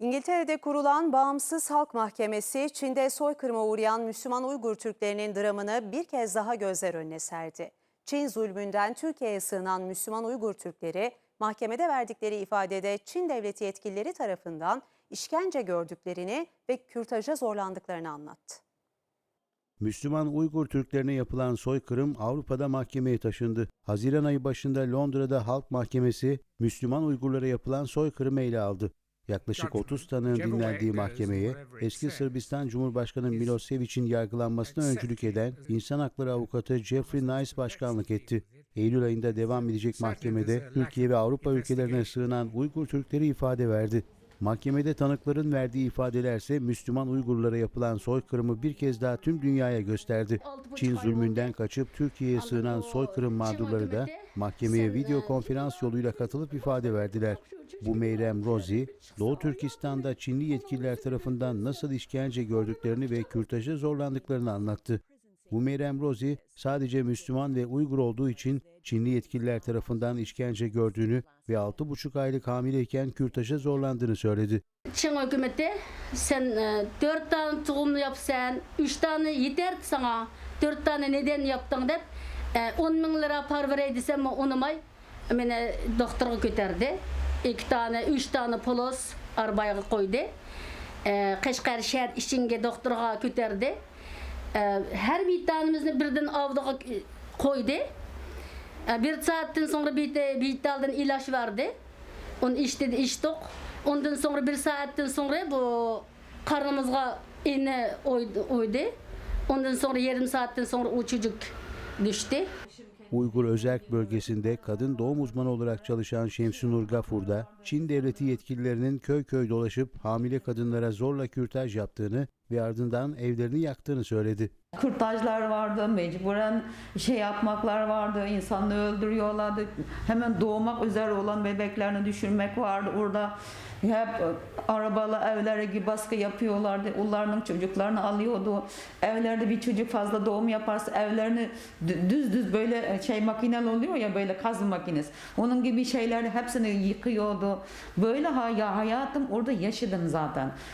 İngiltere'de kurulan Bağımsız Halk Mahkemesi, Çin'de soykırıma uğrayan Müslüman Uygur Türklerinin dramını bir kez daha gözler önüne serdi. Çin zulmünden Türkiye'ye sığınan Müslüman Uygur Türkleri, mahkemede verdikleri ifadede Çin devleti yetkilileri tarafından işkence gördüklerini ve kürtaja zorlandıklarını anlattı. Müslüman Uygur Türklerine yapılan soykırım Avrupa'da mahkemeye taşındı. Haziran ayı başında Londra'da Halk Mahkemesi Müslüman Uygurlara yapılan soykırımı ele aldı. Yaklaşık 30 tanığın dinlendiği mahkemeye eski Sırbistan Cumhurbaşkanı Milosevic'in yargılanmasına öncülük eden insan hakları avukatı Jeffrey Nice başkanlık etti. Eylül ayında devam edecek mahkemede Türkiye ve Avrupa ülkelerine sığınan Uygur Türkleri ifade verdi. Mahkemede tanıkların verdiği ifadelerse Müslüman Uygurlara yapılan soykırımı bir kez daha tüm dünyaya gösterdi. Çin zulmünden kaçıp Türkiye'ye sığınan soykırım mağdurları da mahkemeye video konferans yoluyla katılıp ifade verdiler. Bu Meyrem Rozi, Doğu Türkistan'da Çinli yetkililer tarafından nasıl işkence gördüklerini ve kürtaja zorlandıklarını anlattı. Bu Meyrem Rozi sadece Müslüman ve Uygur olduğu için Çinli yetkililer tarafından işkence gördüğünü ve 6,5 aylık hamileyken kürtaja zorlandığını söyledi. Çin hükümeti sen e, dört tane doğum yapsan, üç tane yeter sana, dört tane neden yaptın dep, e, on bin lira para verey desem onumay, beni doktora götürdü. İki tane, üç tane polos arabaya koydu. E, Kaşgar şehir içinge doktora götürdü. E, her bir tanemizni birden avdaga koydu. E, Bir saatten sonra bir bir daldan ilaç verdi. Onu içti içtik. Ondan sonra bir saatten sonra bu karnımızga iğne oydu. Ondan sonra yarım saatten sonra o çocuk düştü. Uygur Özerk bölgesinde kadın doğum uzmanı olarak çalışan Şemsunur Gafur da Çin devleti yetkililerinin köy köy dolaşıp hamile kadınlara zorla kürtaj yaptığını ve ardından evlerini yaktığını söyledi. Kırtajlar vardı, mecburen şey yapmaklar vardı, insanlığı öldürüyorlardı. Hemen doğmak üzere olan bebeklerini düşürmek vardı. Orada hep arabalı evlere gibi baskı yapıyorlardı. Onların çocuklarını alıyordu. Evlerde bir çocuk fazla doğum yaparsa evlerini dü- düz düz böyle şey makinel oluyor ya böyle kazı makinesi. Onun gibi şeyleri hepsini yıkıyordu. Böyle ha ya hayatım orada yaşadım zaten.